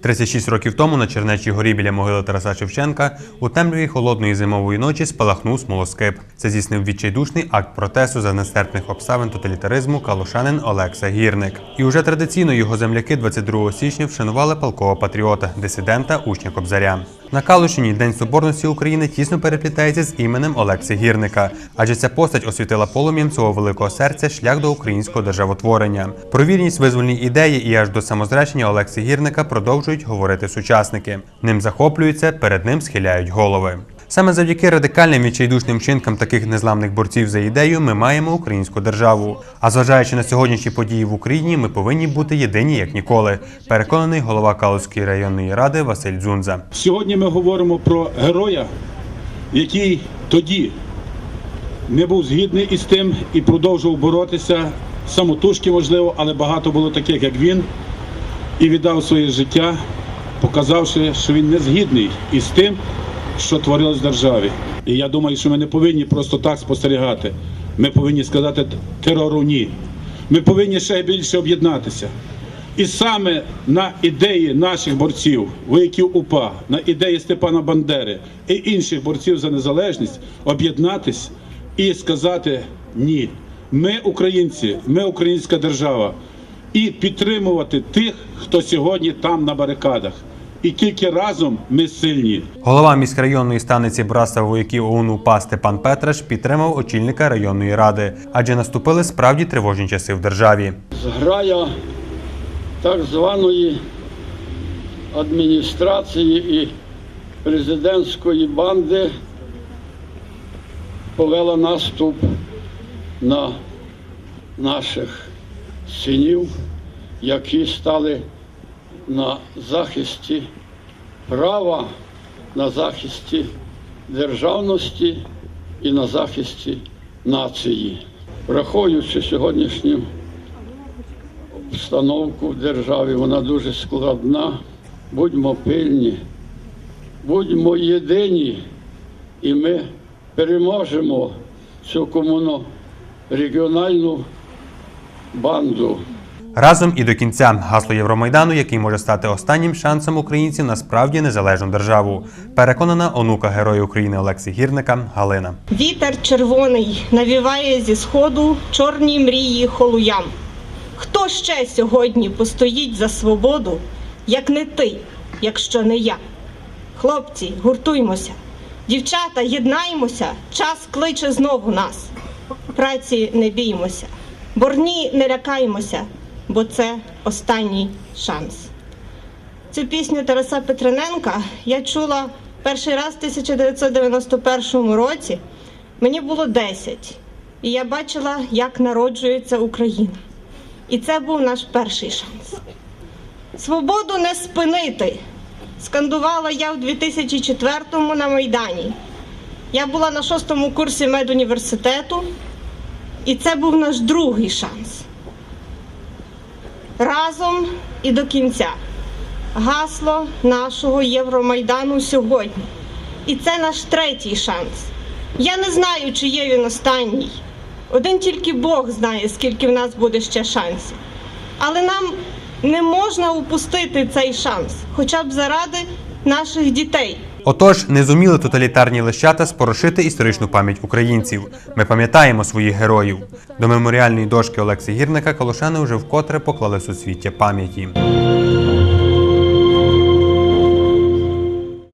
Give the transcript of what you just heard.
36 років тому на Чернечій горі біля могили Тараса Шевченка у темряві холодної зимової ночі спалахнув смолоскип. Це здійснив відчайдушний акт протесту за нестерпних обставин тоталітаризму калушанин Олекса Гірник. І уже традиційно його земляки 22 січня вшанували палкова патріота, дисидента, учня Кобзаря. На Калушині День Соборності України тісно переплітається з іменем Олекси Гірника, адже ця постать освітила полум'ям цього великого серця шлях до українського державотворення. Про вірність визвольній ідеї і аж до самозречення Олекси Гірника продовжують говорити сучасники. Ним захоплюються, перед ним схиляють голови. Саме завдяки радикальним відчайдушним вчинкам таких незламних борців за ідею ми маємо українську державу. А зважаючи на сьогоднішні події в Україні, ми повинні бути єдині як ніколи. Переконаний голова Калузької районної ради Василь Дзунза. Сьогодні ми говоримо про героя, який тоді не був згідний із тим і продовжував боротися. Самотужки, можливо, але багато було таких, як він, і віддав своє життя, показавши, що він не згідний із тим, що творилось в державі. І я думаю, що ми не повинні просто так спостерігати. Ми повинні сказати терору ні. Ми повинні ще більше об'єднатися. І саме на ідеї наших борців, вояків УПА, на ідеї Степана Бандери і інших борців за незалежність об'єднатись і сказати ні. Ми українці, ми українська держава, і підтримувати тих, хто сьогодні там на барикадах. І тільки разом ми сильні. Голова міськрайонної станиці братства вояків ОУН УПА Степан Петраш підтримав очільника районної ради, адже наступили справді тривожні часи в державі. зграя так званої адміністрації і президентської банди повела наступ на наших синів, які стали на захисті права, на захисті державності і на захисті нації. Враховуючи сьогоднішню обстановку в державі, вона дуже складна. Будьмо пильні, будьмо єдині, і ми переможемо цю комуно-регіональну банду. Разом і до кінця гасло Євромайдану, який може стати останнім шансом українців на справді незалежну державу. Переконана онука Героя України Олексі Гірника Галина. Вітер червоний навіває зі сходу чорні мрії холуям. Хто ще сьогодні постоїть за свободу, як не ти, якщо не я? Хлопці, гуртуймося, дівчата, єднаймося, час кличе знову нас. Праці не біймося, борні не лякаймося, бо це останній шанс. Цю пісню Тараса Петрененка я чула перший раз в 1991 році. Мені було 10, і я бачила, як народжується Україна. І це був наш перший шанс. Свободу не спинити. Скандувала я в 2004-му на Майдані. Я була на шостому курсі медуніверситету, і це був наш другий шанс. Разом і до кінця. Гасло нашого Євромайдану сьогодні. І це наш третій шанс. Я не знаю, чи є він останній. Один тільки Бог знає, скільки в нас буде ще шансів. Але нам не можна упустити цей шанс, хоча б заради наших дітей. Отож, не зуміли тоталітарні лищата спорошити історичну пам'ять українців. Ми пам'ятаємо своїх героїв. До меморіальної дошки Олекси Гірника Колошани вже вкотре поклали суцвіття пам'яті.